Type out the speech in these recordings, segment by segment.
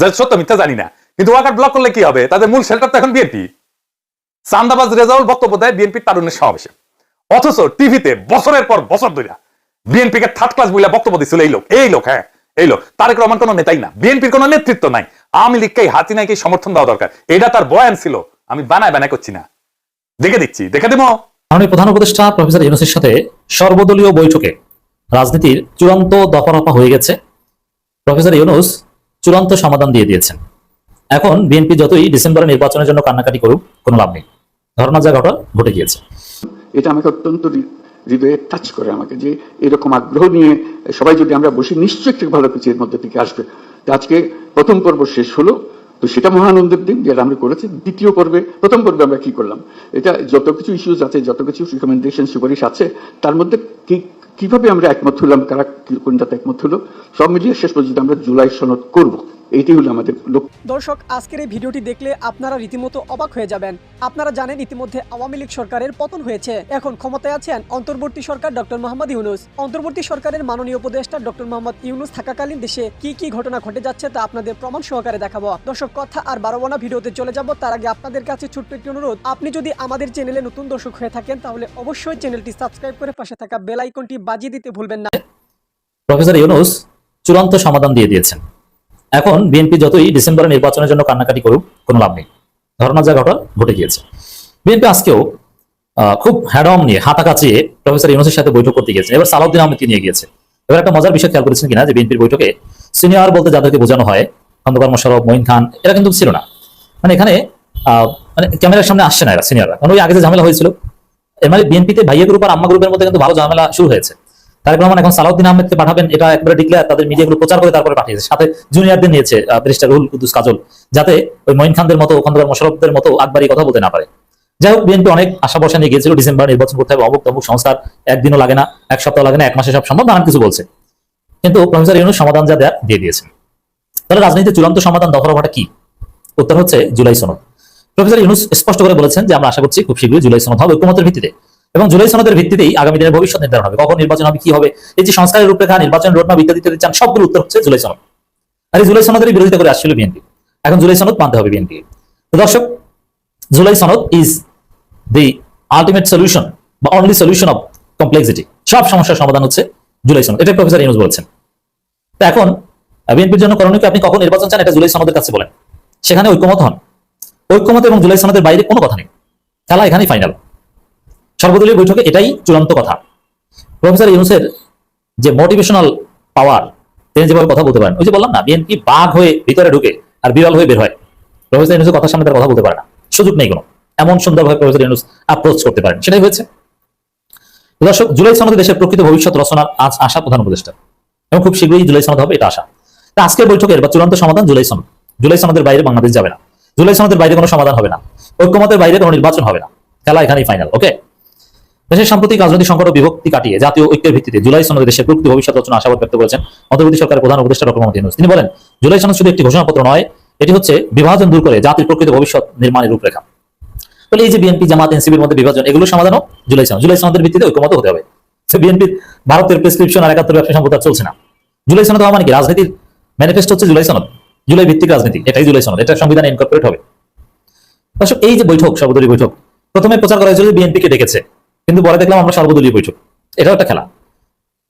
যা সত্য মিথ্যা জানি না। কিন্তু ওয়াকার ব্লক করলে কি হবে? তাদের মূল শেল্টার তো এখন বিএনপি চান্দাবাজ রেজাউল বক্তব্য দেয় বিএনপির তারুণ্যের সমাবেশে। অথচ টিভিতে বছরের পর বছর ধরে বিএনপি কে থার্ড ক্লাস বলে বক্তব্য দিচ্ছিল এই লোক এই লোক হ্যাঁ এই লোক, তারেক রহমান কোনো নেতাই না। বিএনপির কোনো নেতৃত্ব নাই। আওয়ামী লীগকে, হাতি নাইকে সমর্থন দেওয়া দরকার। এটা তার বয়ান ছিল। আমি বানায় বানায় করছি না। দেখে দিচ্ছি, দেখে দেবো। মাননীয় প্রধান উপদেষ্টা প্রফেসর ইউনুসের সাথে সর্বদলীয় বৈঠকে রাজনীতির চূড়ান্ত দফারফা হয়ে গেছে। প্রফেসর ইউনুস চূড়ান্ত সমাধান দিয়ে দিয়েছেন। এখন বিএনপি যতই ডিসেম্বরে নির্বাচনের জন্য কান্নাকাটি করুক, কোনো লাভ নেই। ঘটনা যা ঘটা ঘটে গিয়েছে। এটা আমাকে অত্যন্ত হৃদয়ে টাচ করে আমাকে যে এরকম আগ্রহ নিয়ে সবাই যদি আমরা বসি, নিশ্চয়ই একটু ভালো কিছু এর মধ্যে থেকে আসবে। আজকে প্রথম পর্ব শেষ হলো। তো সেটা মহানন্দের দিন যেটা আমরা করেছি। দ্বিতীয় পর্বে, প্রথম পর্বে আমরা কি করলাম? এটা যত কিছু ইস্যুজ আছে, যত কিছু রিকমেন্ডেশন সুপারিশ আছে, তার মধ্যে কি কীভাবে আমরা একমত হলাম তারা কোন কোনটাতে একমত হলো, সব মিলিয়ে শেষ পর্যন্ত আমরা জুলাই সনদ করব। এইটি হলো আমাদের লক্ষ্য। দর্শক আজকের এই ভিডিওটি দেখলে আপনারা রীতিমতো অবাক হয়ে যাবেন। আপনারা জানেন ইতিমধ্যে আওয়ামী লীগ সরকারের পতন হয়েছে। এখন ক্ষমতায় আছেন অন্তর্বর্তী সরকার ডক্টর মোহাম্মদ ইউনুস। অন্তর্বর্তী সরকারের মাননীয় উপদেষ্টা ডক্টর মোহাম্মদ ইউনুস থাকাকালীন দেশে কি কি ঘটনা ঘটে যাচ্ছে তা আপনাদের প্রমাণ সহকারে দেখাবো। দর্শক কথা আর বারো না ভিডিওতে চলে যাব। তার আগে আপনাদের কাছে ছোট্ট একটি অনুরোধ। আপনি যদি আমাদের চ্যানেলে নতুন দর্শক হয়ে থাকেন তাহলে অবশ্যই চ্যানেলটি সাবস্ক্রাইব করে পাশে থাকা বেল আইকনটি বাজিয়ে দিতে ভুলবেন না। প্রফেসর ইউনুস চূড়ান্ত সমাধান দিয়ে দিয়েছেন। এখন বিএনপি যতই ডিসেম্বরে নির্বাচনের জন্য কান্নাকাটি করুক, কোনো লাভ নেই। ঘটনা যা ঘটা গিয়েছে। বিএনপি আজকেও খুব হ্যাডম নিয়ে হাতা কাচিয়ে প্রফেসর ইউনুসের সাথে বৈঠক করতে গিয়েছেন এবার সালাউদ্দিন আহমেদকে নিয়ে গিয়েছে? এবার একটা মজার বিষয় খেয়াল করেছেন কিনা যে বিএনপির বৈঠকে সিনিয়র বলতে যাদেরকে বোঝানো হয়, খন্দকার মোশারফ মঈন খান, এরা কিন্তু ছিল না। মানে এখানে মানে ক্যামেরার সামনে আসছে না এরা, সিনিয়ররা। কারণ ওই আগে যে ঝামেলা হয়েছিল, এর মানে বিএনপিতে ভাইয়া গ্রুপ আর আম্মা গ্রুপের মধ্যে কিন্তু ভালো ঝামেলা শুরু হয়েছে। তারেক রহমান এখন সালাউদ্দিন আহমেদকে পাঠাবেন, এটা একবারে ডিক্লেয়ার তাদের মিডিয়াগুলো প্রচার করে তারপরে পাঠিয়েছে। সাথে জুনিয়রদের নিয়েছে ব্যারিস্টার রুহুল কুদ্দুস কাজল, যাতে ওই মঈন খানদের মতো খন্দকার মোশারফদের মতো আকবারি কথা বলতে না পারে। যাই হোক বিএনপি অনেক আশা বসা নিয়ে গিয়েছিল, ডিসেম্বর নির্বাচন করতে হবে, অমুক তমুক সংস্কার, একদিনও লাগে না, এক সপ্তাহ লাগে না, এক মাসে সব সম্ভব, নানান কিছু বলছে। কিন্তু প্রফেসর ইউনুস সমাধান যা দেয়ার দিয়ে দিয়েছেন তাহলে রাজনীতির চূড়ান্ত সমাধান দফারফাটা কি? উত্তর হচ্ছে জুলাই সনদ। প্রফেসর ইউনুস স্পষ্ট করে বলেছেন যে আমরা আশা করছি খুব শীঘ্রই জুলাই সনদ হবে ঐক্যমতের ভিত্তিতে। এবং জুলাই সনদের ভিত্তিতেই আগামী দিনের ভবিষ্যৎ নির্ধারণ হবে। কখন নির্বাচন হবে, কি হবে, এই যে সংস্কারের রূপরেখা, নির্বাচন রোডম্যাপ ইত্যাদি ইত্যাদি চান সবগুলো উত্তর হচ্ছে জুলাই সনদ। আর এই জুলাই সনদের বিরোধিতা করে আসছিল বিএনপি এখন জুলাই সনদ মানতে হবে বিএনপি তো দর্শক, জুলাই সনদ ইজ দি আলটিমেট সলিউশন বা অনলি সলিউশন অফ কমপ্লেক্সিটি সব সমস্যার সমাধান হচ্ছে জুলাই সনদ। এটা প্রফেসর ইউনুস বলেছেন। তো এখন বিএনপির জন্য করণীয় আপনি কখন নির্বাচন চান, এটা জুলাই সনদের কাছে বলেন। সেখানে ঐক্যমত হন। ঐক্যমত এবং জুলাই সনদের বাইরে কোনো কথা নেই। খেলা এখানেই ফাইনাল সর্বদলীয় বৈঠকে এটাই চূড়ান্ত কথা। প্রফেসর ইউনুসের যে মোটিভেশনাল পাওয়ার তিনি যেভাবে কথা বলতে পারেন, ওই যে বললাম না, বিএনপি বাঘ হয়ে ভিতরে ঢুকে আর বিড়াল হয়ে বের হয়। প্রফেসর ইউনুসের কথার সামনে তার কথা বলতে পারে না। সুযোগ নেই কোনো। এমন সুন্দরভাবে প্রফেসর ইউনুস অ্যাপ্রোচ করতে পারেন। সেটাই হয়েছে। দর্শক, জুলাই সনদে দেশের প্রকৃত ভবিষ্যৎ রচনার আজ আশা প্রধান উপদেষ্টা। এবং খুব শীঘ্রই জুলাই সনদ হবে, এটা আশা। তা আজকের বৈঠকের বা চূড়ান্ত সমাধান জুলাই সনদ। জুলাই সনদের বাইরে বাংলাদেশ যাবে না। জুলাই সনদের বাইরে কোনো সমাধান হবে না। ঐক্যমতের বাইরে কোনো নির্বাচন হবে না। খেলা এখানেই ফাইনাল ওকে দেশের সাম্প্রতিক রাজনৈতিক সংকট ও বিভক্তি কাটিয়ে জাতীয় ঐক্যের ভিত্তিতে জুলাই সনদে দেশের প্রকৃত ভবিষ্যৎ রচনা আশাবাদ ব্যক্ত করেছেন অন্তর্বর্তী সরকারের প্রধান উপদেষ্টা ডক্টর মোহাম্মদ তিনি বলেন, জুলাই সনদ শুধু একটি ঘোষণাপত্র নয়, এটি হচ্ছে বিভাজন দূর করে জাতির প্রকৃত ভবিষ্যৎ নির্মাণের রূপরেখা। তাহলে এই যে বিএনপি, জামাত এনসিবির মধ্যে বিভাজন, এগুলো সমাধানও জুলাই সনদ। জুলাই সনদের ভিত্তিতে ঐক্যমত হতে হবে। বিএনপি, ভারতের প্রেসক্রিপশন আর একাত্তর ব্যবসা সম্পদ চলছে না। জুলাই সনদ হওয়া মানে কি? রাজনীতির ম্যানিফেস্টো হচ্ছে জুলাই সনদ। জুলাই ভিত্তিক রাজনীতি, এটাই জুলাই সনদ। এটা সংবিধানে ইনকর্পোরেট হবে। দর্শক, এই যে বৈঠক সর্বদলীয় বৈঠক, প্রথমে প্রচার করা হয়েছিল বিএনপি কে ডেকেছে। কিন্তু পরে দেখলাম আমরা সর্বদলীয় বৈঠক। এটাও একটা খেলা।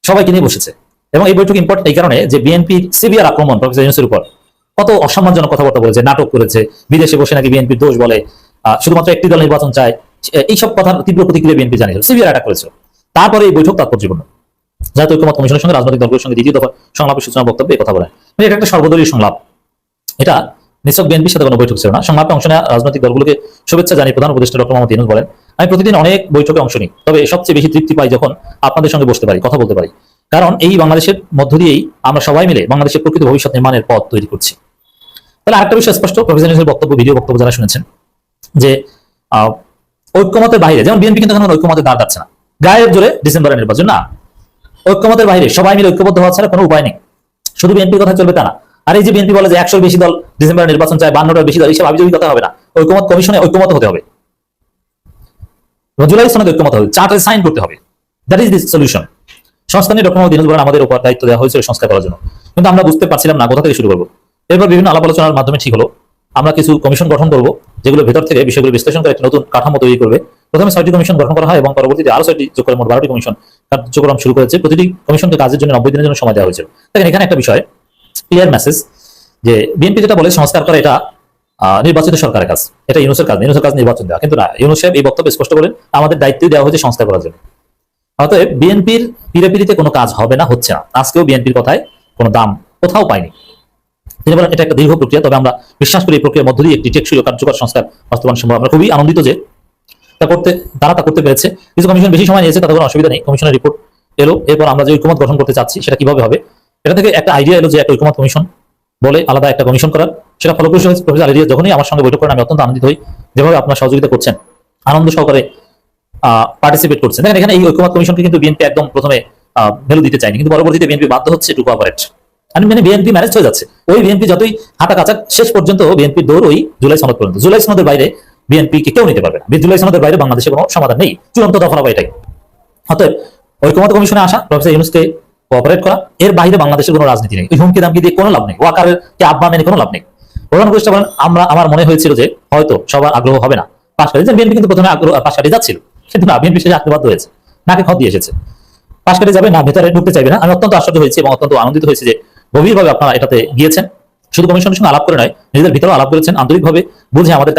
সবাইকে নিয়ে বসেছে। এবং এই বৈঠক ইম্পর্টেন্ট এই কারণে যে বিএনপি সিভিয়ার আক্রমণ প্রফেসর ইউনুসের উপর কত অসম্মানজনক কথাবার্তা বলেছে, নাটক করেছে, বিদেশে বসে নাকি বিএনপির দোষ বলে শুধুমাত্র একটি দল নির্বাচন চায় এইসব কথার তীব্র প্রতিক্রিয়া বিএনপি জানিয়েছিল সিভিয়ার অ্যাটাক করেছিল তারপরে এই বৈঠক তাৎপর্যপূর্ণ জাতীয় ঐক্যমত কমিশনের সঙ্গে রাজনৈতিক দলগুলোর সঙ্গে দ্বিতীয় দফা সংলাপের সূচনা বক্তব্যে কথা বলেন মানে এটা একটা সর্বদলীয় সংলাপ। এটা নিছক বিএনপির সাথে কোনো বৈঠক ছিল না। সংলাপে অংশ নেওয়া রাজনৈতিক দলগুলোকে শুভেচ্ছা জানিয়ে প্রধান উপদেষ্টা ডক্টর মোহাম্মদ ইউনুস বলেন আমি প্রতিদিন অনেক বৈঠকে অংশ নিই। তবে সবচেয়ে বেশি তৃপ্তি পাই যখন আপনাদের সঙ্গে বসতে পারি, কথা বলতে পারি। কারণ এই বাংলাদেশের মধ্য দিয়েই আমরা সবাই মিলে বাংলাদেশের প্রকৃত ভবিষ্যৎ নির্মাণের পথ তৈরি করছি। তাহলে আরেকটা বিষয় স্পষ্ট, প্রফেসর বক্তব্য, ভিডিও বক্তব্য যারা শুনেছেন, যে ঐক্যমতের বাইরে, যেমন বিএনপি কিন্তু এখন ঐক্যমতের দাঁড় যাচ্ছে না। গায়ের জোরে ডিসেম্বরের নির্বাচন, না। ঐক্যমতের বাইরে সবাই মিলে ঐক্যবদ্ধ হওয়া ছাড়া কোনো উপায় নেই। শুধু বিএনপির কথা চলবে তা না। আর এই যে বিএনপি বলে যে একশোর বেশি দল ডিসেম্বরে নির্বাচন চায়, বান্নটার বেশি দল এইসব আবিজয়ী কথা হবে না। ঐক্যমত কমিশনে ঐক্যমত হতে হবে। এবং জুলাই সনদ ঐক্যমত হবে চার্টার সাইন করতে হবে। দ্যাট ইজ দি সলিউশন সংস্থা নিয়ে ডক্টর মোহাম্মদ বলেন আমাদের উপর দায়িত্ব দেওয়া হয়েছিল সংস্কার করার জন্য। কিন্তু আমরা বুঝতে পারছিলাম না কোথা থেকে শুরু করব। এরপর বিভিন্ন আলাপ আলোচনার মাধ্যমে ঠিক হলো। আমরা কিছু কমিশন গঠন করব, যেগুলো ভেতর থেকে বিষয়গুলো বিশ্লেষণ করে একটা নতুন কাঠামো তৈরি করবে। প্রথমে ছয়টি কমিশন গঠন করা হয় এবং পরবর্তীতে আরও ছয়টি যোগ করে মোট বারোটি কমিশন কার্যক্রম শুরু করেছে। প্রতিটি কমিশনকে কাজের জন্য নব্বই দিনের জন্য সময় দেওয়া হয়েছিল। দেখেন, এখানে একটা বিষয় ক্লিয়ার মেসেজ যে বিএনপি যেটা বলে সংস্কার করে, এটা নির্বাচিত সরকারের কাজ। এটা ইউনুসের কাজ ইউনুসের কাজ নির্বাচন দেওয়া। কিন্তু না, ইউনুস সাহেব এই বক্তব্য স্পষ্ট বলেন, আমাদের দায়িত্ব দেওয়া হয়েছে সংস্কার করার জন্য। অতএব বিএনপির পিড়ে কোনো কাজ হবে না, হচ্ছে না। আজকেও বিএনপির কথায় কোনো দাম কোথাও পাইনি তিনি বলেন, এটা একটা দীর্ঘ প্রক্রিয়া, তবে আমরা বিশ্বাস করি এই প্রক্রিয়ার মধ্য দিয়ে একটি টেকসই কার্যকর সংস্কার বাস্তবায়ন সম্ভব। আমরা খুবই আনন্দিত যে তা করতে, তারা তা করতে পেরেছে। কিছু কমিশন বেশি সময় নিয়েছে, তাতে কোনো অসুবিধা নেই। কমিশনের রিপোর্ট এলো, এরপর আমরা যে ঐক্যমত গঠন করতে চাচ্ছি, সেটা কীভাবে হবে? এটা থেকে একটা আইডিয়া এলো যে একটা ঐক্যমত কমিশন বলে আলাদা একটা কমিশন করার। সেটা ফলপ্রসূ হয়েছে। প্রফেসর আলিরিয়া যখনই আমার সঙ্গে বৈঠক করেন, আমি অত্যন্ত আনন্দিত হই। যেভাবে আপনার সহযোগিতা করছেন, আনন্দ সহকারে পার্টিসিপেট করছেন। দেখেন, এখানে এই ঐক্যমত কমিশনকে কিন্তু বিএনপি একদম প্রথমে ভ্যালু দিতে চায়নি। কিন্তু পরবর্তীতে বিএনপি বাধ্য হচ্ছে টু কোঅপারেট আমি মানে বিএনপি ম্যানেজ হয়ে যাচ্ছে। ওই বিএনপি যতই হাঁটা কাঁচা শেষ পর্যন্ত বিএনপির দৌড় ওই জুলাই সনদ পর্যন্ত। জুলাই সনদের বাইরে বিএনপি কে কেউ নিতে পারবে না। জুলাই সনদের বাইরে বাংলাদেশে কোনো সমাধান নেই। চূড়ান্ত দফা হবে এটাই। অতএব ঐক্যমত কমিশনে আসা, প্রফেসর ইউনুসকে কোঅপারেট করা, এর বাইরে বাংলাদেশের কোনো রাজনীতি নেই। ওই হুমকি দামকি দিয়ে কোনো লাভ নেই। ওয়াকারের কে আহ্বান এনে কোনো লাভ নেই। প্রধান উপদেষ্টা বলেন, আমরা, আমার মনে হয়েছিল যে হয়তো সবার আগ্রহ হবে না। পাশ কাটিয়ে বিএনপি কিন্তু প্রথমে আগ্রহ পাশ কাটিয়ে যাচ্ছিল কিন্তু না, বিএনপি শেষে আত্মবাধ্য হয়েছে। নাকে খত দিয়ে এসেছে। পাশ কাটিয়ে যাবে না, ভেতরে ঢুকতে চাইবে না। আমি অত্যন্ত আশ্চর্য হয়েছি এবং অত্যন্ত আনন্দিত হয়েছি যে গভীরভাবে আপনারা এটাতে গিয়েছেন। শুধু কমিশনের সঙ্গে আলাপ করে নয়, নিজেদের ভিতরেও আলাপ করেছেন, আন্তরিকভাবে বুঝে আমাদের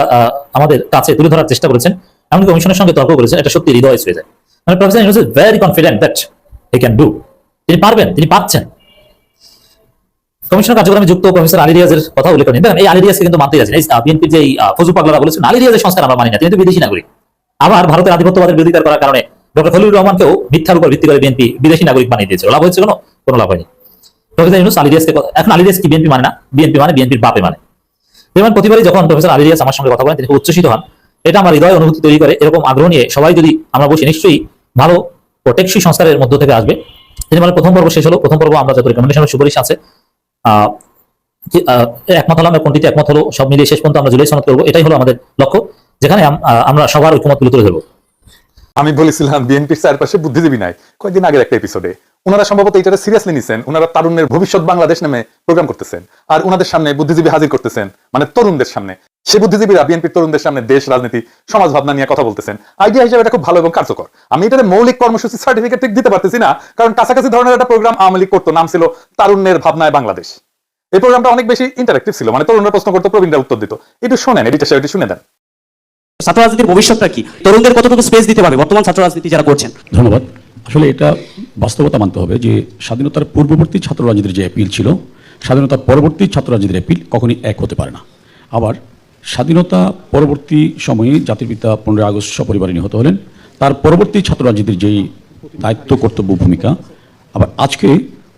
আমাদের কাছে তুলে ধরার চেষ্টা করেছেন। এমনকি কমিশনের সঙ্গে তর্ক করেছেন, এটা সত্যি হৃদয় ছুঁয়ে যায়। মানে professor Yunus very confident that he can do তিনি পারবেন, তিনি পাচ্ছেন। কমিশনের কার্যক্রমে যুক্ত প্রফেসর আলী রিয়াজের কথা উল্লেখ করেন। দেখেন, এই আলী রিয়াজকে কিন্তু মানতেই আছেন এই বিএনপি যে ফজু পাগলারা বলেছেন, আলী রিয়াজের সংস্কার আমরা মানি না। তিনি তো বিদেশি নাগরিক। আবার ভারতের আধিপত্যবাদের বিরোধিতা করার কারণে ডক্টর খলিলুর রহমানকেও মিথ্যার উপর ভিত্তি করে বিএনপি বিদেশি নাগরিক বানিয়ে দিয়েছে। লাভ হয়েছে কোনো? কোনো লাভ হয়নি। প্রফেসর ইউনুস, আলী রিয়াজকে এখন আলী রিয়াজ কি বিএনপি মানে না? বিএনপি মানে বিএনপির বাপে মানে। যেমন প্রতিবারই যখন প্রফেসর আলী রিয়াজ আমার সঙ্গে কথা বলেন, তিনি উচ্ছ্বসিত হন। এটা আমার হৃদয় অনুভূতি তৈরি করে। এরকম আগ্রহ নিয়ে সবাই যদি আমরা বসি, নিশ্চয়ই ভালো ও টেকসই সংস্কারের মধ্য থেকে আসবে। তিনি মানে প্রথম পর্ব শেষ হলো, প্রথম পর্ব আমরা যত রেকমেন্ডেশনের সুপারিশ আছে। একমত হলাম আমরা কোনটিতে একমত হলো, সব মিলিয়ে শেষ পর্যন্ত আমরা জুলাই সনদ করব। এটাই হলো আমাদের লক্ষ্য, যেখানে আমরা সবার ঐক্যমত তুলে তুলে ধরবো। আমি বলেছিলাম, বিএনপির চারপাশে বুদ্ধিজীবী নাই। কয়েকদিন আগের একটা এপিসোডে ওনারা সম্ভবত এটা সিরিয়াসলি নিছেন ওনারা তারুণ্যের ভবিষ্যৎ বাংলাদেশ নামে প্রোগ্রাম করতেছেন। আর ওনাদের সামনে বুদ্ধিজীবী হাজির করতেছেন মানে তরুণদের সামনে। সে বুদ্ধিজীবীরা বিএনপির তরুণদের সামনে দেশ রাজনীতি সমাজ ভাবনা নিয়ে কথা বলতেছেন। আইডিয়া হিসেবে এটা খুব ভালো এবং কার্যকর। আমি এটাতে মৌলিক কর্মসূচি সার্টিফিকেট ঠিক দিতে পারতেছি না কারণ কাছাকাছি ধরনের একটা প্রোগ্রাম আওয়ামী লীগ করতো নাম ছিল তারুণ্যের ভাবনায় বাংলাদেশ। এই প্রোগ্রামটা অনেক বেশি ইন্টারেক্টিভ ছিল মানে তরুণরা প্রশ্ন করতো প্রবীণরা উত্তর দিত। একটু শোনেন এডিটার সাহেব একটু শুনে দেন। ছাত্র রাজনীতির ভবিষ্যৎটা কি? তরুণদের কতটুকু স্পেস দিতে পারবে বর্তমান ছাত্র রাজনীতি যারা করছেন? ধন্যবাদ। আসলে এটা বাস্তবতা মানতে হবে যে স্বাধীনতার পূর্ববর্তী ছাত্র রাজনীতির যে অ্যাপিল ছিল স্বাধীনতার পরবর্তী ছাত্র রাজনীতির অ্যাপিল কখনই এক হতে পারে না। আবার স্বাধীনতা পরবর্তী সময়ে জাতির পিতা পনেরোই আগস্ট সপরিবারে নিহত হলেন। তার পরবর্তী ছাত্র রাজনীতির যেই দায়িত্ব কর্তব্য ভূমিকা আবার আজকে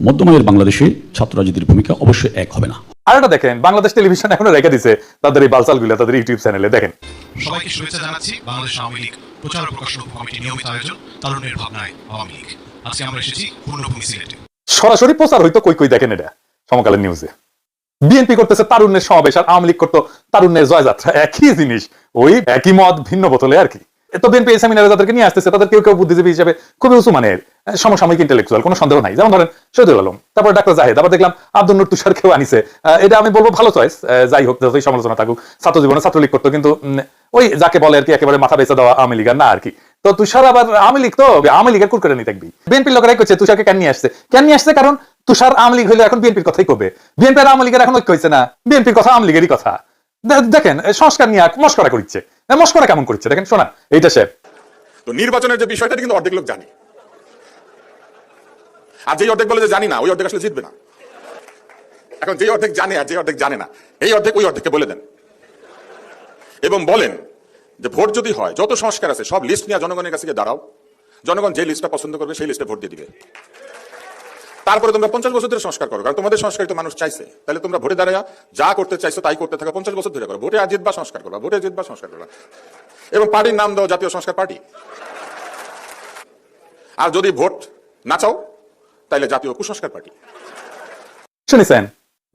মধ্যমায়ের বাংলাদেশে ছাত্র রাজনীতির ভূমিকা অবশ্যই এক হবে না। আর এটা দেখেন বাংলাদেশ টেলিভিশন এখনও রেখে দিছে তাদের এই বালসালগুলো তাদের ইউটিউব চ্যানেলে দেখেন। সবাইকে শুভেচ্ছা জানাচ্ছি বাংলাদেশ আওয়ামী লীগ প্রচার প্রকাশন কমিটি নিয়মিত আয়োজন তরুণের ভাবনায় আওয়ামী লীগ। আজকে আমরা এসেছি পূর্ণভূমি সিলেটে। সরাসরি প্রচার হইতো কই কই দেখেন এটা সমকালীন নিউজে বিএনপি করতেছে তারুণ্যের সমাবেশ আর আওয়ামী লীগ করতো তারুণ্যের জয়যাত্রা। একই জিনিস, ওই একই মত, ভিন্ন বোতলে আর কি। তো বিএনপি এই সেমিনারে যাদেরকে নিয়ে আসতেছে, তাদের কেউ কেউ বুদ্ধিজীবী হিসেবে খুবই উঁচু মানের সমসাময়িক ইন্টেলেকচুয়াল কোনো সন্দেহ নাই। যেমন ধরেন শহীদুল আলম, তারপর ডাক্তার জাহেদ, আবার দেখলাম আব্দুল নুর তুষার কেউ আনিছে। এটা আমি বলব ভালো চয়েস যাই হোক, যতই সমালোচনা থাকুক ছাত্র জীবনে ছাত্রলীগ করতো, কিন্তু ওই যাকে বলে আর কি একেবারে মাথা বেঁচে দেওয়া আওয়ামী লীগ না আর কি। তো তুষার আবার আওয়ামী লীগ তো, আওয়ামী লীগের কুরকুরে নিয়ে থাকবি বিএনপির লোকেরাই করছে তুষারকে কেন নিয়ে আসছে? কেন নিয়ে আসছে কারণ তুষার আওয়ামী লীগ হইলে এখন বিএনপির কথাই করবে বিএনপি আর আওয়ামী লীগের এখন ঐক্য হয়েছে না? বিএনপির কথা আওয়ামী লীগেরই কথা। দেখেন সংস্কার নিয়ে মস্করা করছে মস্করা কেমন করছে দেখেন শোনা এইটা সে। তো নির্বাচনের যে বিষয়টা কিন্তু অর্ধেক লোক জানে। আর যেই অর্ধেক বলে যে জানি না, ওই অর্ধেক আসলে জিতবে না। এখন যেই অর্ধেক জানে আর যে অর্ধেক জানে না, এই অর্ধেক ওই অর্ধেককে বলে দেন। এবং বলেন যে ভোট যদি হয়, যত সংস্কার আছে, সব লিস্ট নিয়ে জনগণের কাছে দাঁড়াও। জনগণ যে লিস্টটা পছন্দ করবে, সেই লিস্টে ভোট দিয়ে দিবে। তারপরে তোমরা পঞ্চাশ বছর ধরে সংস্কার করো, কারণ তোমাদের সংস্কার তো মানুষ চাইছে। তাহলে তোমরা ভোটে দাঁড়ায় যা করতে চাইছো তাই করতে থাকো, পঞ্চাশ বছর ধরে করো। ভোটে আর জিতবা সংস্কার করবা, ভোটে জিতবা সংস্কার করবা। এবং পার্টির নাম দাও জাতীয় সংস্কার পার্টি। আর যদি ভোট না চাও তাহলে জাতীয় কুসংস্কার পার্টি। শুনেছেন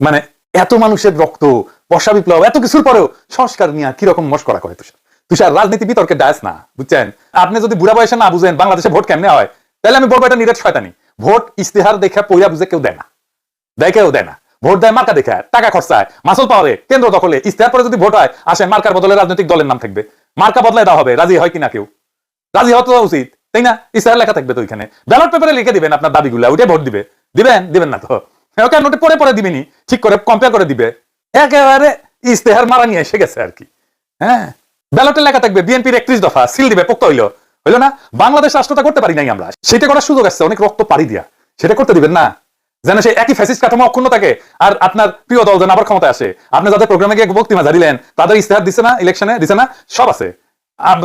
মানে এত মানুষের রক্ত, বর্ষা বিপ্লব, এত কিছুর পরেও সংস্কার নিয়ে কীরকম মস্করা করে তুষার? তুষার রাজনীতি বিতর্কে ডায়াস না, বুঝছেন? আপনি যদি বুড়া বয়সে না বুঝেন বাংলাদেশে ভোট কেমনে হয়, তাহলে আমি বলব এটা নিরেট শয়তানি। ভোট ইস্তেহার দেখে পইরা বুঝে কেউ দেয় না। দেয় কেউ দেয় না। ভোট দেয় মার্কা দেখে, টাকা খরচায়, মাসল পাওয়ারে, কেন্দ্র দখলে। ইস্তেহার পরে যদি ভোট হয়, আসেন মার্কার বদলে রাজনৈতিক দলের নাম থাকবে। মার্কা বদলায় দেওয়া হবে, রাজি হয় কিনা কেউ? রাজি হওয়া তো উচিত, তাই না? ইস্তেহার লেখা থাকবে তো ওইখানে। ব্যালট পেপারে লিখে দিবেন আপনার দাবিগুলো ওইটা ভোট দিবে। দিবেন? দিবেন না তো। ওকে, নোটে পরে পরে দিবেনি, ঠিক করে কম্পেয়ার করে দিবে। একেবারে ইস্তেহার মারা নিয়ে এসে গেছে আর কি। হ্যাঁ ব্যালটে লেখা থাকবে, বিএনপির একত্রিশ দফা, সিল দিবে, পোক্ত হইল। হইল না? বাংলাদেশ রাষ্ট্রটা করতে পারি নাই আমরা। সেটা করার সুযোগ আসছে অনেক রক্ত পাড়ি দিয়া। সেটা করতে দিবেন না। যেন সেই একই ফ্যাসিস্ট কাঠামো অক্ষুণ্ণ থাকে। আর আপনার প্রিয় দল যেন আবার ক্ষমতায় আসে। আপনি যাদের প্রোগ্রামে গিয়ে বক্তৃতা জারিলেন তাদের ইস্তেহার দিছে না ইলেকশনে দিছে না, সব আছে।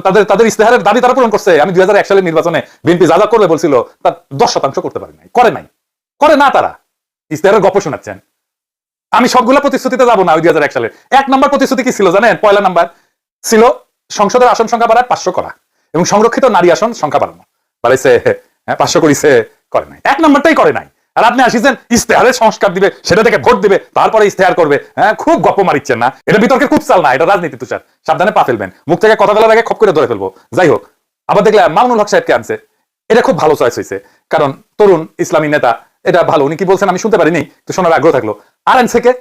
তাদের তাদের ইস্তেহারের দাবি তারা পূরণ করছে। আমি দুই হাজার এক সালের নির্বাচনে বিএনপি যা যা করবে বলছিল, তার দশ শতাংশ করতে পারে নাই। করে নাই। করে না তারা। ইস্তেহারের গপ শোনাচ্ছেন। আমি সবগুলো প্রতিশ্রুতিতে যাব না ওই দুই হাজার এক সালে এক নম্বর প্রতিশ্রুতি কি ছিল জানেন? পয়লা নাম্বার। ছিল সংসদের আসন সংখ্যা বাড়ায় পাঁচশো করা। এবং সংরক্ষিত নারী আসন সংখ্যা বাড়ানো। বাড়াইছে হ্যাঁ পাঁচশো করিছে করে নাই। এক নম্বরটাই করে নাই। আর আপনি আসিছেন ইস্তেহারের সংস্কার দিবে, সেটা থেকে ভোট দিবে, তারপরে ইস্তেহার করবে। হ্যাঁ খুব গপ্প মারিচ্ছেন না। এটা বিতর্কের খুব চাল না, এটা রাজনীতি তুষার। সাবধানে পা ফেলবেন। মুখ থেকে কথা বলার আগে খপ করে ধরে ফেলব। যাই হোক, আবার দেখলে মামুনুল হক সাহেবকে আনছে। এটা খুব ভালো চয়েস হয়েছে। কারণ তরুণ ইসলামী নেতা, এটা ভালো, উনি কি বলছেন আমি শুনতে পারিনি তো শোনার আগ্রহ থাকল। আর এনসে কে?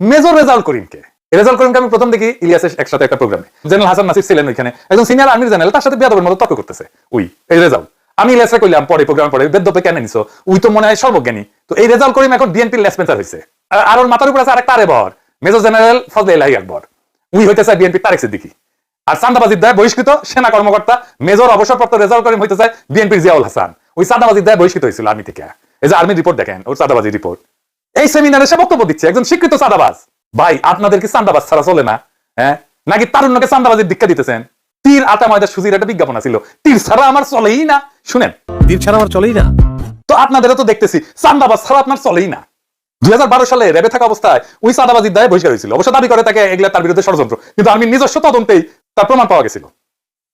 মেজর রেজাল্ট করিমকে। রেজাল্ট করিমকে আমি প্রথম দেখি ইলিয়াসের একসাথে একটা প্রোগ্রামে জেনারেল হাসান নাসির ছিলেন ওইখানে। একজন সিনিয়র আর্মির জেনারেল তার সাথে বিয়াদবের মতো তর্ক করতেছে। উই, এই রেজাল্ট আমি ইলিয়াসে কইলাম, পরে প্রোগ্রাম পরে বেদ্যপে কেন নিছো উই তো মনে হয় সর্বজ্ঞানী। তো এই রেজাল্ট করিম এখন বিএনপির লেসপেন্সার হয়েছে আর- আর ওর মাথার উপর আছে আরেকটা আরেবর মেজর জেনারেল ফজলে ইলাহি আকবর। উই হইতেছে বিএনপির তারেক সিদ্দিকি আর চান্দাবাজির দায় বহিষ্কৃত সেনা কর্মকর্তা, মেজর অবসরপ্রাপ্ত রেজাল্ট করিম হইতে চায় বিএনপির জিয়াউল হাসান। ওই চাঁদাবাজির দায় বহিষ্কৃত হয়েছিল আর্মি থেকে। এই যে আর্মি রিপোর্ট দেখেন, ওর চাঁদাবাজি রিপোর্ট এই সেমিনারে সে বক্তব্য দিচ্ছে, একজন স্বীকৃত চাঁদাবাজ ভাই আপনাদের কি চাঁদাবাজ ছাড়া চলে না হ্যাঁ? নাকি তারুণ্যকে চাঁদাবাজির দীক্ষা দিতেছেন? তীর আটা ময়দা সুজির একটা বিজ্ঞাপন ছিল তীর ছাড়া আমার চলেই না। শুনেন। তীর ছাড়া আমার চলেই না? তো আপনাদেরও তো দেখতেছি চান্দাবাজ ছাড়া আপনার চলেই না। দুই হাজার বারো সালে রেবে থাকা অবস্থায় ওই চাঁদাবাজির দায়ে বহিষ্কার হয়েছিল। অবশ্য দাবি করে তাকে এগুলা তার বিরুদ্ধে ষড়যন্ত্র। কিন্তু আমি নিজস্ব তদন্তেই তার প্রমাণ পাওয়া গেছিল।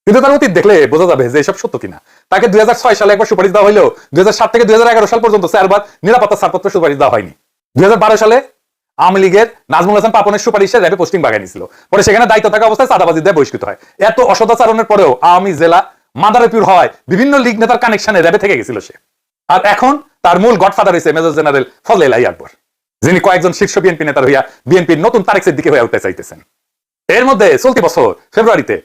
কিন্তু তার অতীত দেখলে বোঝা যাবে যে এসব সত্য কিনা। তাকে দুই হাজার ছয় সালে একবার সুপারিশ দেওয়া হলেও দুই হাজার সাত থেকে দুই হাজার এগারো সাল পর্যন্ত চারবার নিরাপত্তা ছাড়পত্র সুপারিশ দেওয়া হয়নি। দু হাজার বারো সালে আওয়ামী লীগের নাজমুল হাসান পাপনের সুপারিশে র্যাবে পোস্টিং বাগায় নিয়েছিল পরে সেখানে দায়িত্ব থাকা অবস্থায় চাঁদাবাজি দেয় বহিষ্কৃত হয়। এত অসদাচরণের পরেও আওয়ামী জেলা মাদারপিউর হয় বিভিন্ন লীগ নেতার কানেকশনে র্যাবে থেকে গেছিল সে। আর এখন তার মূল গডফাদার হয়েছে মেজর জেনারেল ফজলে ইলাহি আকবর, যিনি কয়েকজন শীর্ষ বিএনপি নেতার হইয়া বিএনপির নতুন তারেকের দিকে হয়ে উঠতে চাইতেছেন। এর মধ্যে চলতি বছর ফেব্রুয়ারিতে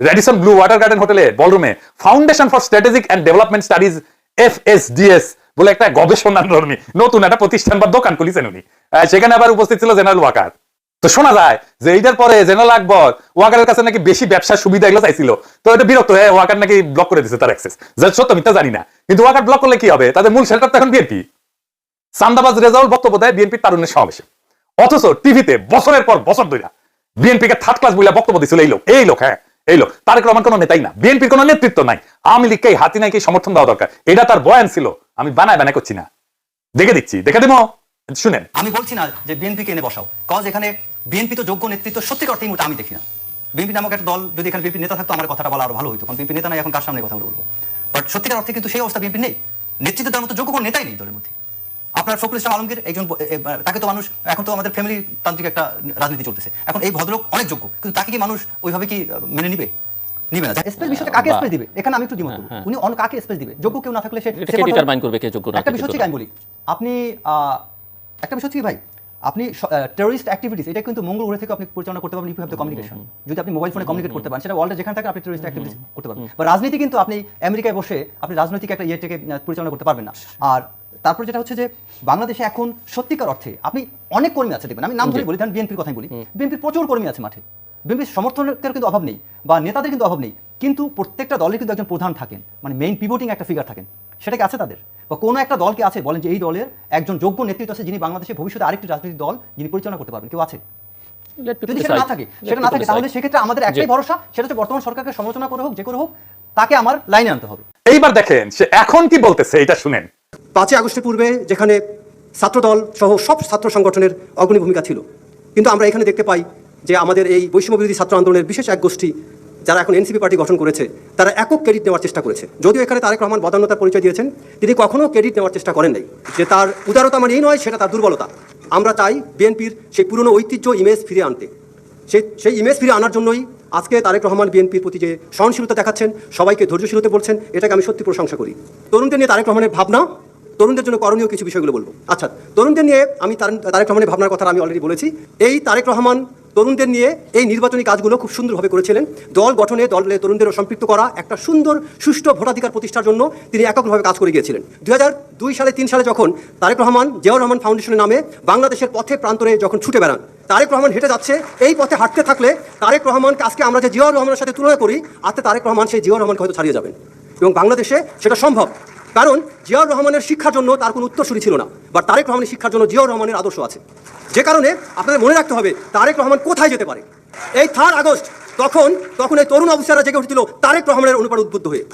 রেডিসন ব্লু ওয়াটার গার্ডেন হোটেলে বলরুমে foundation for strategic and development studies F S DS বলে একটা গবেষণা ধর্মী নতুন একটা প্রতিষ্ঠান বা দোকান খুলিছেন উনি। সেখানে আবার উপস্থিত ছিল জেনারেল ওয়াকার। তো শোনা যায় যে এইটার পরে জেনারেল আকবর ওয়াকারের কাছে নাকি বেশি ব্যবসার সুবিধা এগুলো চাইছিল। তো এটা বিরক্ত হয়ে ওয়াকার নাকি ব্লক করে দিচ্ছে তার অ্যাক্সেস যা সত্য মিথ্যা জানি না। কিন্তু ওয়াকার ব্লক করলে কি হবে? তাদের মূল শেল্টার তো এখন বিএনপি সান্দাবাজ রেজাউল বক্তব্য দেয় বিএনপির তারুণ্যের সমাবেশে। অথচ টিভিতে বছরের পর বছর ধরে বিএনপি কে থার্ড ক্লাস বইলা বক্তব্য দিছিল, এই লোক এই লোক হ্যাঁ এই লোক। তারেক রহমান কোনো নেতাই না। বিএনপির কোনো নেতৃত্ব নাই। আওয়ামী লীগকে হাতি নাকি সমর্থন দেওয়া দরকার। এটা তার বয়ান ছিল। আমি বানায় বানায় করছি না। দেখে দিচ্ছি। দেখে দেবো। শুনেন। আমি বলছি না যে বিএনপিকে এনে বসাও। কজ এখানে বিএনপি তো যোগ্য নেতৃত্ব সত্যি অর্থে এই মুহূর্তে আমি দেখি না। বিএনপি নামক একটা দল যদি এখানে বিএনপি নেতা থাকতো আমার কথাটা বলা আরও ভালো হতো কারণ বিএনপি নেতা নাই এখন কার সামনে কথা বলব? বাট সত্যিকার অর্থে কিন্তু সেই অবস্থা বিএনপি নেই। নেতৃত্ব দেওয়ার মতো যোগ্য কোনো নেতাই নেই দলের মধ্যে। আপনার ফখরুল ইসলাম আলমগীর একজন তাকে তো মানুষ এখন তো আমাদের ফ্যামিলি তান্ত্রিক একটা রাজনীতি চলতেছে। এখন এই ভদ্রলোক অনেক যোগ্য কিন্তু তাকে কি মানুষ ওইভাবে কি মেনে নিবে? নিবে না। স্পেস বিষয়টা কাকে স্পেস দিবে? এখানে আমি একটু দ্বিমত উনি অন্য কাকে স্পেস দিবে? যোগ্য কেউ না থাকলে সে এটা সে কে কথা- determine করবে কে যোগ্য না একটা বিষয় যোগ্য আমি বলি। আপনি আহ, একটা বিষয় হচ্ছে কি ভাই আপনি টেরোরিস্ট অ্যাক্টিভিটিস এটা কিন্তু মঙ্গল গ্রহ থেকে আপনি পরিচালনা করতে পারবেন হ্যাভ দ্য কমিউনিকেশন যদি আপনি মোবাইল ফোনে কমিউনিকেট করতে পারেন সেটা ওয়ার্ল্ডে যেখানে থাকে আপনি টেরোরিস্ট অ্যাক্টিভিটিস করতে পারবেন। বা রাজনীতি কিন্তু আপনি আমেরিকায় বসে আপনি রাজনৈতিক একটা ইয়ে থেকে পরিচালনা করতে পারবেন না। আর তারপর যেটা হচ্ছে যে বাংলাদেশে এখন সত্যিকার অর্থে আপনি অনেক কর্মী আছে দেখবেন। আমি নাম ধরে বলি ধরেন বিএনপির কথাই বলি বিএনপির প্রচুর কর্মী আছে মাঠে। বিএনপির সমর্থনের কিন্তু অভাব নেই বা নেতাদের কিন্তু অভাব নেই। কিন্তু প্রত্যেকটা দলের কিন্তু একজন প্রধান থাকেন মানে মেইন পিভোটিং একটা ফিগার থাকেন। সেটা কি আছে তাদের? বা কোনো একটা দলকে আছে? বলেন যে এই দলের একজন যোগ্য নেতৃত্ব আছে যিনি বাংলাদেশে ভবিষ্যতে আরেকটি রাজনৈতিক দল যিনি পরিচালনা করতে পারবেন। কেউ আছে? যদি সেটা না থাকে সেটা না থাকে তাহলে সেক্ষেত্রে আমাদের একটাই ভরসা সেটা হচ্ছে বর্তমান সরকারকে সমালোচনা করে হোক যে করে হোক তাকে আমার লাইনে আনতে হবে। এইবার দেখেন সে এখন কি বলতেছে এটা শুনেন। পাঁচই আগস্টের পূর্বে যেখানে ছাত্রদল সহ সব ছাত্র সংগঠনের অগ্রণী ভূমিকা ছিল কিন্তু আমরা এখানে দেখতে পাই যে আমাদের এই বৈষম্য বিরোধী ছাত্র আন্দোলনের বিশেষ এক গোষ্ঠী যারা এখন এনসিপি পার্টি গঠন করেছে, তারা একক ক্রেডিট নেওয়ার চেষ্টা করেছে। যদিও এখানে তারেক রহমান বদান্যতার পরিচয় দিয়েছেন, তিনি কখনো ক্রেডিট নেওয়ার চেষ্টা করেন নাই। যে তার উদারতা মানে এই নয়, সেটা তার দুর্বলতা। আমরা চাই বিএনপির সেই পুরনো ঐতিহ্য ইমেজ ফিরে আনতে। সেই সেই ইমেজ ফিরে আনার জন্যই আজকে তারেক রহমান বিএনপির প্রতি যে সহনশীলতা দেখাচ্ছেন, সবাইকে ধৈর্যশীলতা বলছেন, এটাকে আমি সত্যি প্রশংসা করি। তরুণদের নিয়ে তারেক রহমানের ভাবনা, তরুণদের জন্য করণীয় কিছু বিষয়গুলো বলব। আচ্ছা তরুণদের নিয়ে আমি তারেক রহমানের ভাবনার কথা আমি অলরেডি বলেছি। এই তারেক রহমান তরুণদের নিয়ে এই নির্বাচনী কাজগুলো খুব সুন্দরভাবে করেছিলেন। দল গঠনে, দলে তরুণদেরও সম্পৃক্ত করা একটা সুন্দর, সুষ্ঠু ভোটাধিকার প্রতিষ্ঠার জন্য তিনি এককভাবে কাজ করে গিয়েছিলেন। দুই হাজার দুই সালে, তিন সালে যখন তারেক রহমান জিয়াউর রহমান ফাউন্ডেশনের নামে বাংলাদেশের পথে প্রান্তরে যখন ছুটে বেড়ান, তারেক রহমান হেঁটে যাচ্ছে, এই পথে হাঁটতে থাকলে তারেক রহমানকে আজকে আমরা যে জিয়াউর রহমানের সাথে তুলনা করি, আজকে তারেক রহমান সেই জিয়াউর রহমানকে হয়তো ছাড়িয়ে যাবেন। এবং বাংলাদেশে সেটা সম্ভব, কারণ জিয়াউর রহমানের শিক্ষার জন্য তার কোনো উত্তরসূরি ছিল না, বা তারেক রহমানের শিক্ষার জন্য জিয়াউর রহমানের আদর্শ আছে। যে কারণে আপনাদের মনে রাখতে হবে তারেক রহমান কোথায় যেতে পারে? এই থার্ড আগস্ট তখন তখন এই তরুণ অফিসাররা জেগে উঠেছিল তারেক রহমানের অনুপাত উদ্বুদ্ধ হয়ে।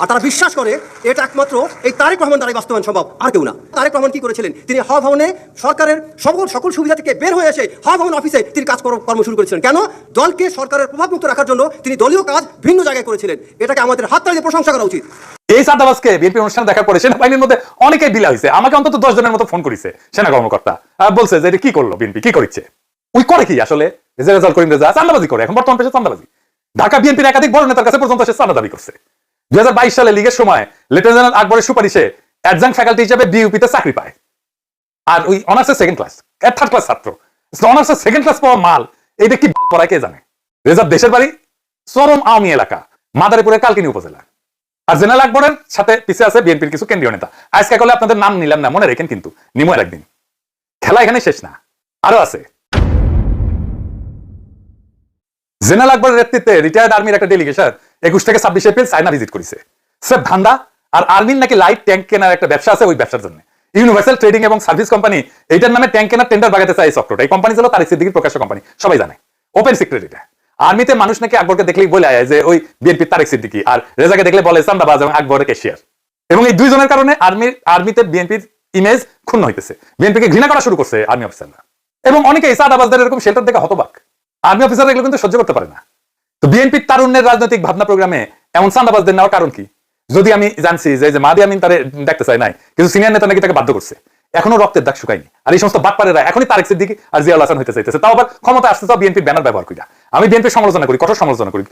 আর তারা বিশ্বাস করে, এটা একমাত্র এই তারেক রহমান দ্বারাই বাস্তবায়ন সম্ভব, আর কেউ না। তারেক রহমান কি করেছিলেন? তিনি হাওয়া ভবনে সরকারের সকল সকল সুবিধা থেকে বের হয়ে এসে হাওয়া ভবন অফিসে তিনি কাজ কর্ম শুরু করেছিলেন। কেন? দলকে সরকারের প্রভাবমুক্ত রাখার জন্য তিনি দলীয় কাজ ভিন্ন জায়গায় করেছিলেন। এটাকে আমাদের হাততালি দিয়ে প্রশংসা করা উচিত। এই চাঁদাবাজকে বিএনপি অনুষ্ঠান দেখার পরে সেনাবাহিনীর মধ্যে অনেকেই বিলা হয়েছে আমাকে অন্তত দশ জনের মতো ফোন করেছে, সেনা কর্মকর্তা। বলছে যে এটা কি করল বিএনপি? কি করেছে ওই করে কি আসলে? যে রেজাল্ট করিম রেজা চান্দাবাজি করে, এখন বর্তমান পেশে চান্দাবাজি ঢাকা বিএনপির একাধিক বড় নেতার কাছে পর্যন্ত সে চাঁদা দাবি করছে। দুই সালে লিগের সময় লেফটেন্যান্ট জেনারেল আকবরের সুপারিশে অ্যাডজাঙ্ক ফ্যাকাল্টি হিসেবে বিউপিতে চাকরি পায়। আর ওই অনার্সের সেকেন্ড ক্লাস থার্ড ক্লাস ছাত্র। অনার্সের সেকেন্ড ক্লাস পাওয়া মাল এইটা কি পড়ায় কে জানে? রেজাব দেশের বাড়ি, চরম আওয়ামী এলাকা, মাদারীপুরের কালকিনি উপজেলা। আর জেনারেল আকবরের সাথে পিছিয়ে আছে বিএনপির কিছু কেন্দ্রীয় নেতা। আজকে করলে আপনাদের নাম নিলাম না, মনে রেখেন কিন্তু, নিমো আর একদিন। খেলা এখানে শেষ না। আরও আছে। জেনারেল আকবরের নেতৃত্বে রিটায়ার্ড আর্মির একটা ডেলিগেশন একুশ থেকে ছাব্বিশ এপ্রিল চায়না ভিজিট করেছে। সে ধান্দা আর আর্মির নাকি লাইট ট্যাঙ্ক কেনার একটা ব্যবসা আছে ওই ব্যবসার জন্য। ইউনিভার্সাল ট্রেডিং এবং সার্ভিস কোম্পানি এইটার নামে ট্যাঙ্ক কেনার টেন্ডার বাগাতে চাই চক্রটা এই কোম্পানি ছিল তারিক সিদ্দিকির প্রকাশ্য কোম্পানি সবাই জানে। ওপেন সিক্রেট এটা। আর্মিতে মানুষ নাকি আকবরকে দেখলেই বলে আয় যে ওই বিএনপি তারেক সিদ্দিকি আর রেজাকে দেখলে বলে চান্দাবাজ এবং আকবরের কেশিয়ার এবং এই দুইজনের কারণে আর্মির আর্মিতে বিএনপির ইমেজ ক্ষুণ্ণ হইতেছে। বিএনপিকে ঘৃণা করা শুরু করছে আর্মি অফিসাররা এবং অনেকে চাঁদাবাজদের এরকম শেল্টার দেখে হতবাক। আর্মি অফিসাররা এগুলো কিন্তু সহ্য করতে পারে না। তো বিএনপির তারুণ্যের রাজনৈতিক ভাবনা প্রোগ্রামে এমন চাঁদাবাজদের নেওয়ার কারণ কি? যদি আমি জানছি যে যে মাদি আমিন তারে দেখতে চাই নাই, কিন্তু সিনিয়র নেতা নাকি তাকে বাধ্য করছে, এখনও রক্তের দাগ শুকায়নি। আর এই সমস্ত বাটপারেরা এখনই তারেক সিদ্দিকি আর জিয়াউল হাসান হইতে চাইতেছে। তাও আবার ক্ষমতা আসতে চাও বিএনপির ব্যানার ব্যবহার করি আমি বিএনপির সমালোচনা করি, কঠোর সমালোচনা করি।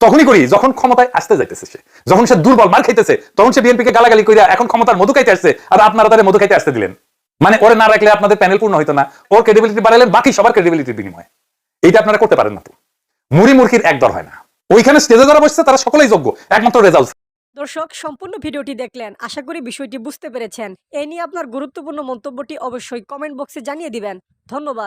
তখনই করি, যখন ক্ষমতায় আসতে যাইতেছে সে। যখন সে দুর্বল মার খাইতেছে, তখন সে বিএনপিকে গালাগালি করিয়া এখন ক্ষমতার মধু খাইতে আসছে আর আপনারা তাদের মধু খাইতে আসতে দিলেন। মানে ওরে না রাখলে আপনাদের প্যানেল পূর্ণ হইতো না। ওর ক্রেডিবিলিটি বাড়ালেন বাকি সবার ক্রেডিবিলিটির বিনিময়। এইটা আপনারা করতে পারেন না তো। মুড়ি মুরগির এক দর হয় না। ওইখানে স্টেজে যারা বসছে, তারা সকলেই যোগ্য। একমাত্র রেজাল্ট দর্শক, সম্পূর্ণ ভিডিওটি দেখলেন। আশা করি বিষয়টি বুঝতে পেরেছেন। এ নিয়ে আপনার গুরুত্বপূর্ণ মন্তব্যটি অবশ্যই কমেন্ট বক্সে জানিয়ে দিবেন। ধন্যবাদ।